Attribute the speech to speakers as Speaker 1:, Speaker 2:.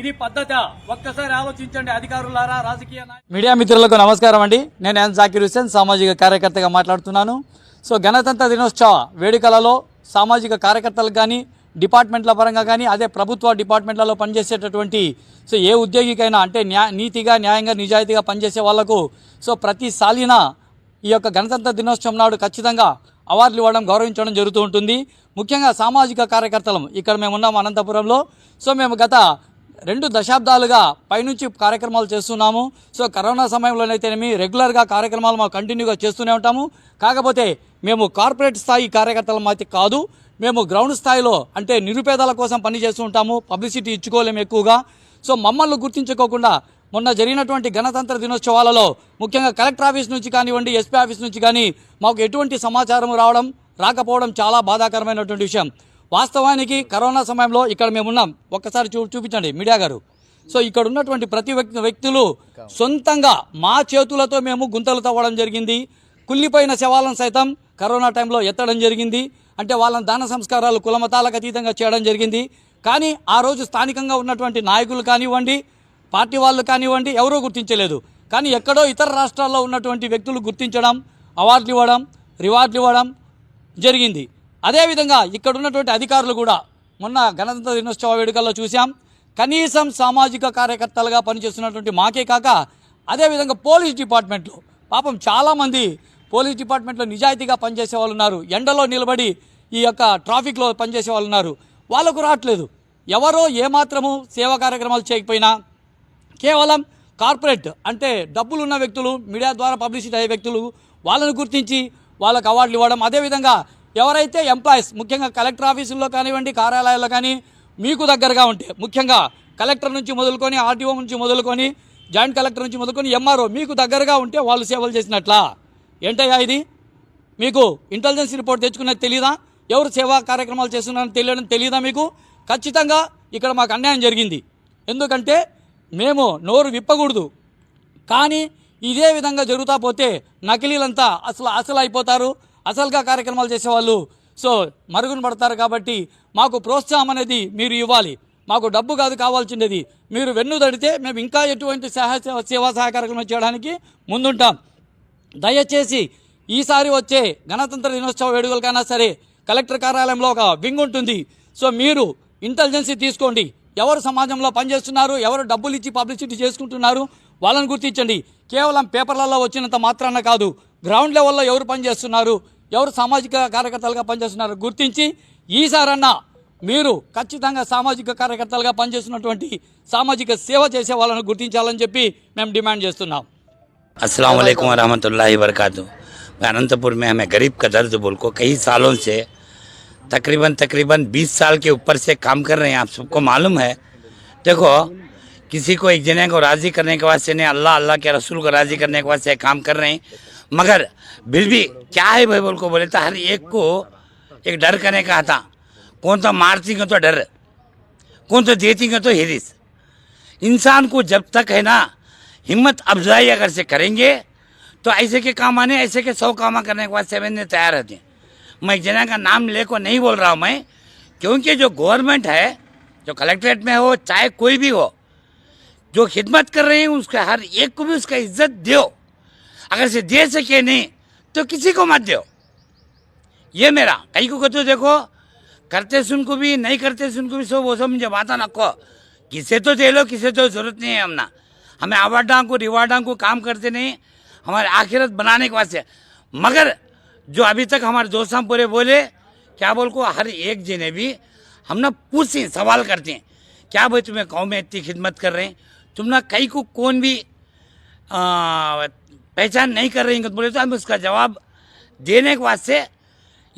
Speaker 1: ఇది పద్ధత. ఒక్కసారి ఆలోచించండి అధికారులారా రాజకీయ
Speaker 2: మీడియా మిత్రులకు నమస్కారం అండి. నేను ఎన్ జాకిర్ హుసేన్ సామాజిక కార్యకర్తగా మాట్లాడుతున్నాను. సో గణతంత్ర దినోత్సవ వేడుకలలో సామాజిక కార్యకర్తలకు కానీ డిపార్ట్మెంట్ల పరంగా కానీ అదే ప్రభుత్వ డిపార్ట్మెంట్లలో పనిచేసేటటువంటి సో ఏ ఉద్యోగికైనా అంటే న్యా నీతిగా న్యాయంగా నిజాయితీగా పనిచేసే వాళ్ళకు సో ప్రతి సాలిన ఈ యొక్క గణతంత్ర దినోత్సవం నాడు ఖచ్చితంగా అవార్డులు ఇవ్వడం గౌరవించడం జరుగుతూ ఉంటుంది. ముఖ్యంగా సామాజిక కార్యకర్తలం. ఇక్కడ మేము ఉన్నాం అనంతపురంలో. సో మేము గత రెండు దశాబ్దాలుగా పైనుంచి కార్యక్రమాలు చేస్తున్నాము. సో కరోనా సమయంలోనైతేనేమి రెగ్యులర్గా కార్యక్రమాలు మాకు కంటిన్యూగా చేస్తూనే ఉంటాము. కాకపోతే మేము కార్పొరేట్ స్థాయి కార్యకర్తల అయితే కాదు. మేము గ్రౌండ్ స్థాయిలో అంటే నిరుపేదల కోసం పని చేస్తూ ఉంటాము. పబ్లిసిటీ ఇచ్చుకోలేము ఎక్కువగా. సో మమ్మల్ని గుర్తించుకోకుండా మొన్న జరిగినటువంటి గణతంత్ర దినోత్సవాలలో ముఖ్యంగా కలెక్టర్ ఆఫీస్ నుంచి కానివ్వండి ఎస్పీ ఆఫీస్ నుంచి కానీ మాకు ఎటువంటి సమాచారం రావడం రాకపోవడం చాలా బాధాకరమైనటువంటి విషయం. వాస్తవానికి కరోనా సమయంలో ఇక్కడ మేము ఉన్నాం ఒక్కసారి చూ చూపించండి మీడియా గారు. సో ఇక్కడ ఉన్నటువంటి ప్రతి వ్యక్తి వ్యక్తులు సొంతంగా మా చేతులతో మేము గుంతలు తవ్వడం జరిగింది. కుళ్ళిపోయిన శవాలను సైతం కరోనా టైంలో ఎత్తడం జరిగింది. అంటే వాళ్ళని దాన సంస్కారాలు కులమతాలకు అతీతంగా చేయడం జరిగింది. కానీ ఆ రోజు స్థానికంగా ఉన్నటువంటి నాయకులు కానివ్వండి పార్టీ వాళ్ళు కానివ్వండి ఎవరూ గుర్తించలేదు. కానీ ఎక్కడో ఇతర రాష్ట్రాల్లో ఉన్నటువంటి వ్యక్తులు గుర్తించడం అవార్డులు ఇవ్వడం రివార్డులు ఇవ్వడం జరిగింది. అదేవిధంగా ఇక్కడ ఉన్నటువంటి అధికారులు కూడా మొన్న గణతంత్ర దినోత్సవ వేడుకల్లో చూసాం కనీసం సామాజిక కార్యకర్తలుగా పనిచేస్తున్నటువంటి మాకే కాక అదేవిధంగా పోలీస్ డిపార్ట్మెంట్లో పాపం చాలామంది పోలీస్ డిపార్ట్మెంట్లో నిజాయితీగా పనిచేసే వాళ్ళు ఉన్నారు. ఎండలో నిలబడి ఈ యొక్క ట్రాఫిక్లో పనిచేసే వాళ్ళు ఉన్నారు. వాళ్ళకు రావట్లేదు. ఎవరో ఏమాత్రము సేవా కార్యక్రమాలు చేయకపోయినా కేవలం కార్పొరేట్ అంటే డబ్బులున్న వ్యక్తులు మీడియా ద్వారా పబ్లిసిటీ అయ్యే వ్యక్తులు వాళ్ళను గుర్తించి వాళ్ళకు అవార్డులు ఇవ్వడం అదేవిధంగా ఎవరైతే ఎంప్లాయీస్ ముఖ్యంగా కలెక్టర్ ఆఫీసుల్లో కానివ్వండి కార్యాలయాల్లో కానీ మీకు దగ్గరగా ఉంటే ముఖ్యంగా కలెక్టర్ నుంచి మొదలుకొని ఆర్టీఓ నుంచి మొదలుకొని జాయింట్ కలెక్టర్ నుంచి మొదలుకొని ఎంఆర్ఓ మీకు దగ్గరగా ఉంటే వాళ్ళు సేవలు చేసినట్లా? ఏంటయ్యా ఇది? మీకు ఇంటెలిజెన్స్ రిపోర్ట్ తెచ్చుకున్నది తెలీదా? ఎవరు సేవా కార్యక్రమాలు చేస్తున్నారని తెలియడం తెలియదా మీకు? ఖచ్చితంగా ఇక్కడ మాకు అన్యాయం జరిగింది. ఎందుకంటే మేము నోరు విప్పకూడదు. కానీ ఇదే విధంగా జరుగుతా పోతే నకిలీలంతా అసలు అసలు అయిపోతారు. అసలుగా కార్యక్రమాలు చేసేవాళ్ళు. సో మరుగున పడతారు కాబట్టి మాకు ప్రోత్సాహం అనేది మీరు ఇవ్వాలి. మాకు డబ్బు కాదు కావాల్సిండేది. మీరు వెన్ను తడితే మేము ఇంకా ఎటువంటి సహాయ సేవా సహాయ కార్యక్రమం చేయడానికి ముందుంటాం. దయచేసి ఈసారి వచ్చే గణతంత్ర దినోత్సవ వేడుకలకైనా సరే కలెక్టర్ కార్యాలయంలో ఒక వింగ్ ఉంటుంది. సో మీరు ఇంటెలిజెన్సీ తీసుకోండి. ఎవరు సమాజంలో పనిచేస్తున్నారు ఎవరు డబ్బులు ఇచ్చి పబ్లిసిటీ చేసుకుంటున్నారు వాళ్ళని గుర్తించండి. కేవలం పేపర్లలో వచ్చినంత మాత్రాన కాదు గ్రౌండ్ లెవెల్లో ఎవరు పనిచేస్తున్నారు ఎవరు సామాజిక కార్యకర్తలుగా పనిచేస్తున్నారు గుర్తించి ఈసారన్నా మీరు ఖచ్చితంగా సామాజిక కార్యకర్తలుగా పనిచేస్తున్నటువంటి సామాజిక సేవ చేసే వాళ్ళని గుర్తించాలని చెప్పి మేము డిమాండ్ చేస్తున్నాం
Speaker 3: अस्सलाम वालेकुम रहमतुल्लाहि वरकातु मैं अनंतपुर में हमें गरीब का दर्द बोल को कई सालों से तकरीबन तकरीबन 20 साल के ऊपर से काम कर रहे हैं आप सबको मालूम है देखो किसी को एक जने को राज़ी करने के वास्ते नहीं अल्लाह अल्लाह के रसूल को राज़ी करने के वास्ते काम कर रहे हैं मगर फिर भी क्या है भाई बोल को बोले तो हर एक को एक डर करने का था। कौन तो मारती तो डर, कौन तो देती तो हिरिस। इंसान को जब तक है ना, हिम्मत अफजाई अगर से करेंगे तो ऐसे के काम आने, ऐसे के सौ काम करने के बाद सेवन में तैयार रहते हैं। मैं जना का नाम ले को नहीं बोल रहा हूँ मैं, क्योंकि जो गवर्नमेंट है, जो कलेक्ट्रेट में हो, चाहे कोई भी हो, जो खिदमत कर रहे हैं, उसके हर एक को भी उसका इज़्ज़त दो अगर से दे सके नहीं तो किसी को मत दो। ये मेरा कई को कहते देखो करते सुन को भी नहीं करते सुन को भी सो वो सब मुझे बात रखो किसे तो दे लो किसे तो ज़रूरत नहीं है हमना हमें अवार्डा को रिवार्डा को काम करते नहीं हमारे आखिरत बनाने के वास्ते। मगर जो अभी तक हमारे दोस्त हम पूरे बोले क्या बोल को हर एक जने भी हम ना पूछते सवाल करते हैं क्या भाई तुम्हें गाँव में इतनी खिदमत कर रहे हैं? तुम ना कई को कौन भी आ, पहचान नहीं कर रही हैं बोले तो हम उसका जवाब देने के वास्ते